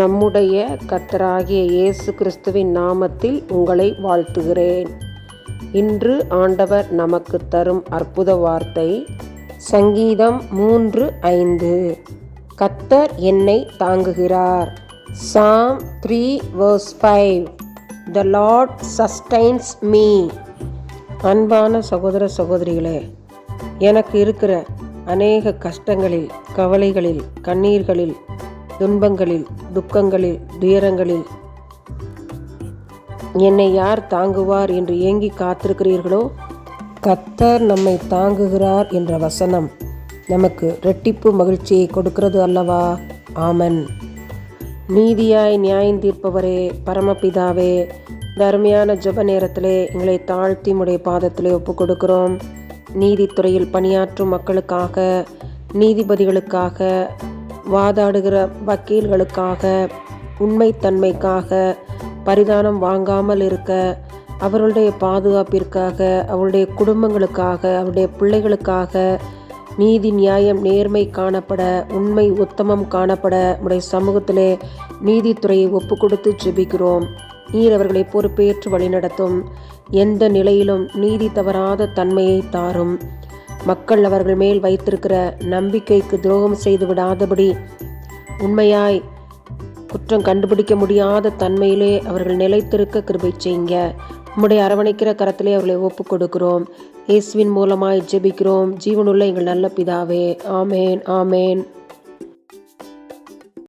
நம்முடைய கர்த்தராகிய இயேசு கிறிஸ்துவின் நாமத்தில் உங்களை வாழ்த்துகிறேன். இன்று ஆண்டவர் நமக்கு தரும் அற்புத வார்த்தை சங்கீதம் மூன்று ஐந்து. கத்தர் என்னை தாங்குகிறார். Psalm three verse five. The Lord sustains me. அன்பான சகோதர சகோதரிகளே எனக்கு இருக்கிற அநேக கஷ்டங்களில் கவலைகளில் கண்ணீர்களில் துன்பங்களில் துக்கங்களில் துயரங்களில். என்னை யார் தாங்குவார் என்று ஏங்கி காத்திருக்கிறீர்களோ? கத்தர் நம்மை தாங்குகிறார் என்ற வசனம் நமக்கு ரெட்டிப்பு மகிழ்ச்சியை கொடுக்கிறது அல்லவா? ஆமன். நீதியாய் நியாயம் தீர்ப்பவரே பரமபிதாவே தருமையான ஜப நேரத்திலே எங்களை தாழ்த்தி உடைய பாதத்திலே ஒப்புக் கொடுக்கிறோம். நீதித்துறையில் பணியாற்றும் மக்களுக்காக நீதிபதிகளுக்காக வாதாடுகிற வக்கீல்களுக்காக உண்மைத்தன்மைக்காக பரிதானம் வாங்காமல் இருக்க அவர்களுடைய பாதுகாப்பிற்காக அவருடைய குடும்பங்களுக்காக அவருடைய பிள்ளைகளுக்காக நீதி நியாயம் நேர்மை காணப்பட உண்மை உத்தமம் காணப்பட நம்முடைய சமூகத்திலே நீதித்துறையை ஒப்பு கொடுத்து ஜெபிக்கிறோம். நீர் அவர்களை பொறுப்பேற்று வழிநடத்தும். எந்த நிலையிலும் நீதி தவறாத தன்மையை தாரும். மக்கள் அவர்கள் மேல் வைத்திருக்கிற நம்பிக்கைக்கு துரோகம் செய்து விடாதபடி உண்மையாய் குற்றம் கண்டுபிடிக்க முடியாத தன்மையிலே அவர்கள் நிலைத்திருக்க கிருபை செய்யுங்க. உம்முடைய அரவணைக்கிற கரத்திலே அவர்களை ஒப்பு கொடுக்கிறோம். இயேசுவின் மூலமாய் ஜெபிக்கிறோம். ஜீவனுள்ள எங்கள் நல்ல பிதாவே. ஆமேன் ஆமேன்.